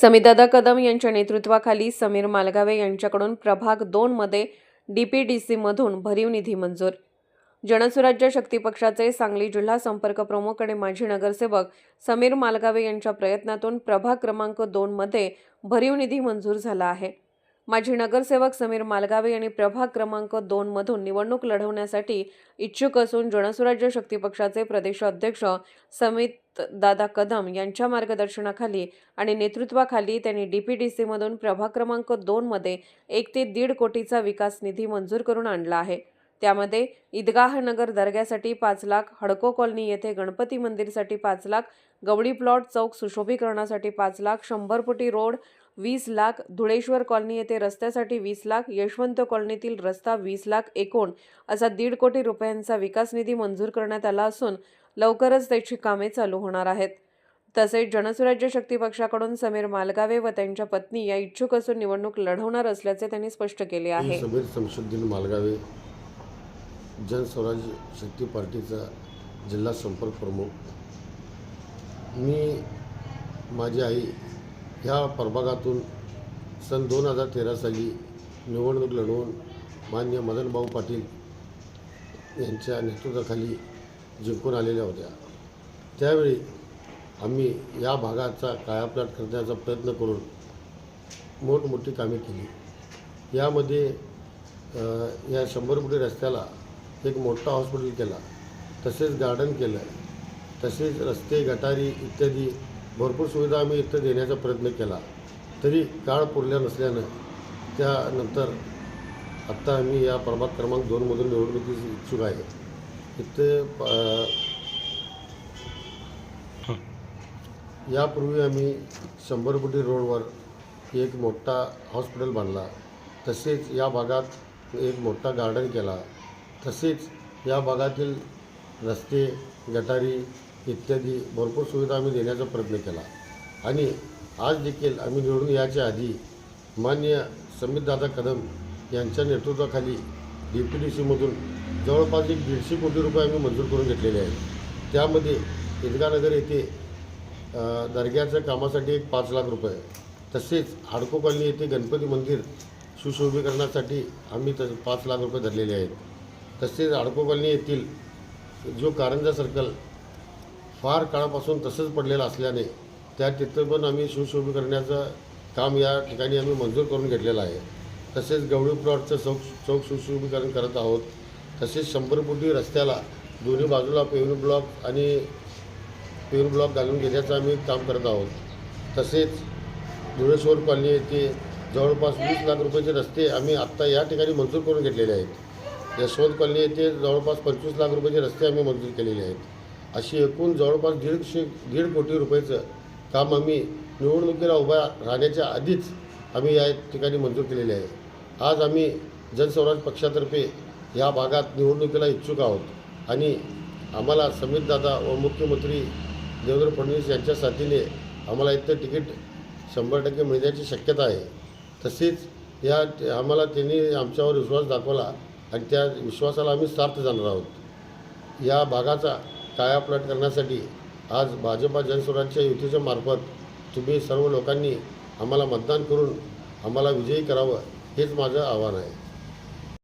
समीदादा कदम यांच्या नेतृत्वाखाली समीर मालगावे यांच्याकडून प्रभाग दोनमध्ये डी पी डी सीमधून भरीव निधी मंजूर. जनसुराज्य शक्ती पक्षाचे सांगली जिल्हा संपर्क प्रमुख आणि माजी नगरसेवक समीर मालगावे यांच्या प्रयत्नातून प्रभाग क्रमांक दोनमध्ये भरीव निधी मंजूर झाला आहे. माजी नगरसेवक समीर मालगावे यांनी प्रभाग क्रमांक दोनमधून निवडणूक लढवण्यासाठी इच्छुक असून जनसुराज्य शक्ती पक्षाचे प्रदेशाध्यक्ष समित दादा कदम यांच्या मार्गदर्शनाखाली आणि नेतृत्वाखाली त्यांनी डीपीडीसीमधून प्रभाग क्रमांक दोनमध्ये एक ते दीड कोटीचा विकास निधी मंजूर करून आणला आहे. त्यामध्ये ईदगाह नगर दर्ग्यासाठी पाच लाख हडको कॉलनी येथे गणपती मंदिरसाठी पाच लाख गवळी प्लॉट चौक सुशोभीकरणासाठी पाच लाख शंभर फुटी रोड वीस लाख धुळेश्वर कॉलनी येथे रस्त्यासाठी वीस लाख यशवंत कॉलनीतील रस्ता वीस लाख एकूण असा दीड कोटी रुपयांचा विकास निधी मंजूर करण्यात आला असून लवकरच त्याची कामे चालू होणार आहेत. तसेच जनसुराज्य शक्ती पक्षाकडून समीर मालगावे व त्यांच्या पत्नी या इच्छुक असून निवडणूक लढवणार असल्याचे त्यांनी स्पष्ट केले आहे. समीर समशुद्दीन मालगावे जनस्वराज्य शक्ती पार्टीचा जिल्हा संपर्क प्रमुख. मी माझी आई ह्या प्रभागातून सन दोन हजार तेरा साली निवडणूक लढवून मान्य मदनभाऊ पाटील यांच्या नेतृत्वाखाली जिंकून आलेल्या होत्या. त्यावेळी आम्ही या भागाचा कायापालट करण्याचा प्रयत्न करून मोठमोठी कामे केली. यामध्ये या शंभर फुटी रस्त्याला एक मोठा हॉस्पिटल केला. तसेच गार्डन केलं. तसेच रस्ते गटारी इत्यादी भरपूर सुविधा आम्ही इथं देण्याचा प्रयत्न केला. तरी काळ पुरल्या नसल्यानं त्यानंतर आत्ता आम्ही या प्रभाग क्रमांक दोनमधून निवडणुकीस इच्छुक आहे. इथे यापूर्वी आम्ही शंभरबुटी रोडवर एक मोठा हॉस्पिटल बांधला. तसेच या भागात एक मोठा गार्डन केला. तसेच या भागातील रस्ते गटारी इत्यादी भरपूर सुविधा आम्ही देण्याचा प्रयत्न केला. आणि आज देखील आम्ही निवडून यायच्या आधी मान्य समितदादा कदम यांच्या नेतृत्वाखाली डी पी डी सीमधून जवळपास एक दीडशे कोटी रुपये आम्ही मंजूर करून घेतलेले आहेत. त्यामध्ये ईदगानगर येथे दर्ग्याच्या कामासाठी एक पाच लाख रुपये तसेच हाडको कॉलनी येथे गणपती मंदिर सुशोभीकरणासाठी आम्ही त पाच लाख रुपये धरलेले आहेत. तसेच हाडको कॉलनी येथील जो कारंजा सर्कल फार काळापासून तसंच पडलेलं असल्याने त्या तिथं पण आम्ही सुशोभीकरणाचं काम या ठिकाणी आम्ही मंजूर करून घेतलेलं आहे. तसेच गवळी प्लॉटचं चौक चौक सुशोभीकरण करत आहोत. तसेच शंभर फुटी रस्त्याला दोन्ही बाजूला पेव्हन ब्लॉक आणि पेव्हन ब्लॉक घालून घेण्याचं आम्ही काम करत आहोत. तसेच धुळेश्वर कॉलनी येथे जवळपास वीस लाख रुपयाचे रस्ते आम्ही आत्ता या ठिकाणी मंजूर करून घेतलेले आहेत. यशवंत कॉलनी येथे जवळपास पंचवीस लाख रुपयाचे रस्ते आम्ही मंजूर केलेले आहेत. अशी एकूण जवळपास दीडशे दीड कोटी रुपयाचं काम आम्ही निवडणुकीला उभा राहण्याच्या आधीच आम्ही या ठिकाणी मंजूर केलेले आहे. आज आम्ही जनस्वराज पक्षातर्फे या भागात निवडणुकीला इच्छुक आहोत आणि आम्हाला समितदादा व मुख्यमंत्री देवेंद्र फडणवीस यांच्या साथीने आम्हाला इथं तिकीट शंभर टक्के मिळण्याची शक्यता आहे. तसेच या आम्हाला त्यांनी आमच्यावर विश्वास दाखवला आणि त्या विश्वासाला आम्ही सार्थ जाणार आहोत. या भागाचा कायापलट करण्यासाठी आज भाजपा जनस्वराज्य युतीच्या मार्फत तुम्ही सर्व लोकांनी आम्हाला मतदान करून आम्हाला विजयी करावं हेच माझं आव्हान आहे.